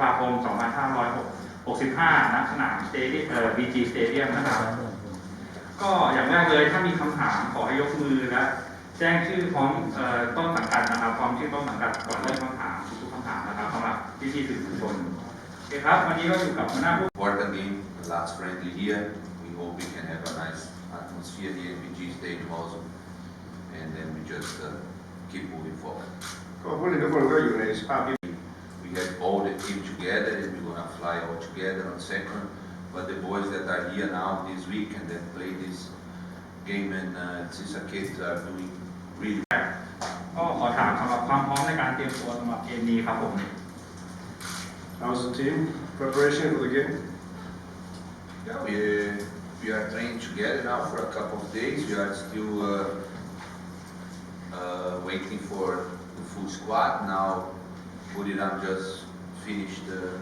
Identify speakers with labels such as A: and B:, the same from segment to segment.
A: ภาคม 2565ณสนามสเตเดียมเอ่อ BG Stadium นะครับ ก็อย่างแรกเลยถ้ามีคำถามขอให้ยกมือและแจ้งชื่อพร้อมเอ่อต้นสังกัดนะครับพร้อมชื่อต้นสังกัดก่อนเริ่มคำถามทุกๆคำถามนะครับสำหรับพี่ๆสื่อมวลชนโอเคครับวันนี้ก็อยู่กับหัวหน้าผู้
B: Important game, the last friendly here. We hope we can have a nice atmosphere here in PG Stadium also. And then we just uh, keep moving forward.
C: ก็ผู้เล่นทุกคนก็อยู่ในสภาพที่
B: together and we're gonna fly all together on second. But the boys that are here now this week and that play this game in uh, Sisakit are doing really
A: ก็ขอถามสำหรับความพร้อมในการเตรียมตัวสำหรับเกมนี้ครับผม
C: How's the team preparation for the game?
B: Yeah, we, we are training together now for a couple of days. We are still uh, uh, waiting for the full squad. Now, Buriram just finished uh,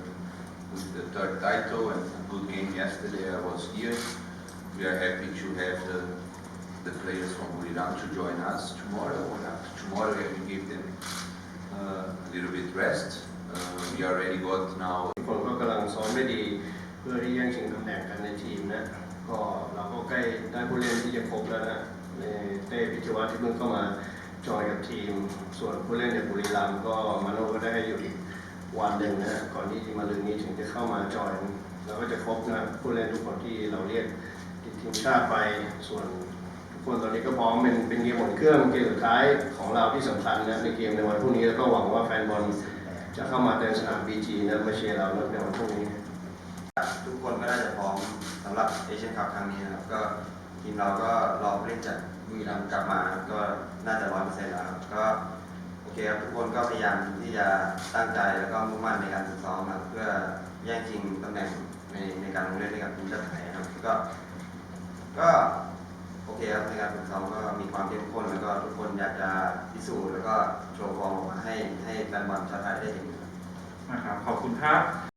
B: with the third title and a good game yesterday. I was here. We are happy to have the, the players from Buriram to join us tomorrow. And after tomorrow, we will give them uh, a little bit rest. Uh, we already got now
C: ทุกคนก็กำลังซ้อมได้ดี เพื่อที่แย่งชิงตำแหน่งกันในทีมนะ ก็เราก็ใกล้ได้ผู้เล่นที่จะครบแล้วนะในเต้พิชวัตที่เพิ่งเข้ามาจอยกับทีม ส่วนผู้เล่นในบุรีรัมย์ก็มาโนก็ได้ให้อยู่อีก วันหนึ่งนะ ก่อนที่มาลืนนี้ถึงจะเข้ามาจอยแล้วก็จะครบนะผู้เล่นทุกคนที่เราเรียกติดทีมชาติไปส่วนทุกคนตอนนี้ก็พร้อมเป็นเป็นเกมหมดเครื่องเกมสุดท้ายของเราที่สำคัญนะในเกมในวันพรุ่งนี้แล้วก็หวังว่าแฟนบอลจะเข้ามาเดินสนามบีจีนะมาเชียร์เราในวันพรุ่งนี้
D: ทุกคนก็น่าจะพร้อมสำหรับเอเชียนคัพครั้งนี้นะครับก็ทีมเราก็รอเล่นจากบุรีรัมกลับมาก็น่าจะร้อยเปอร์เซ็นต์แล้วก็ เคครับทุกคนก็พยายามที่จะตั้งใจแล้วก็มุ่งมั่นในการฝึกซ้อมครับเพื่อแย่งชิงตำแหน่งในในการลงเล่นให้กับทีมชาติไทยครับก็ ก็โอเคครับในการฝึกซ้อมก็มีความเข้มข้นแล้วก็ทุกคนอยากจะพิสูจน์แล้วก็โชว์ฟอร์มออกมาให้ให้แฟนบอลชาวไทยได้เห็น
A: นะครับ ขอบคุณครับ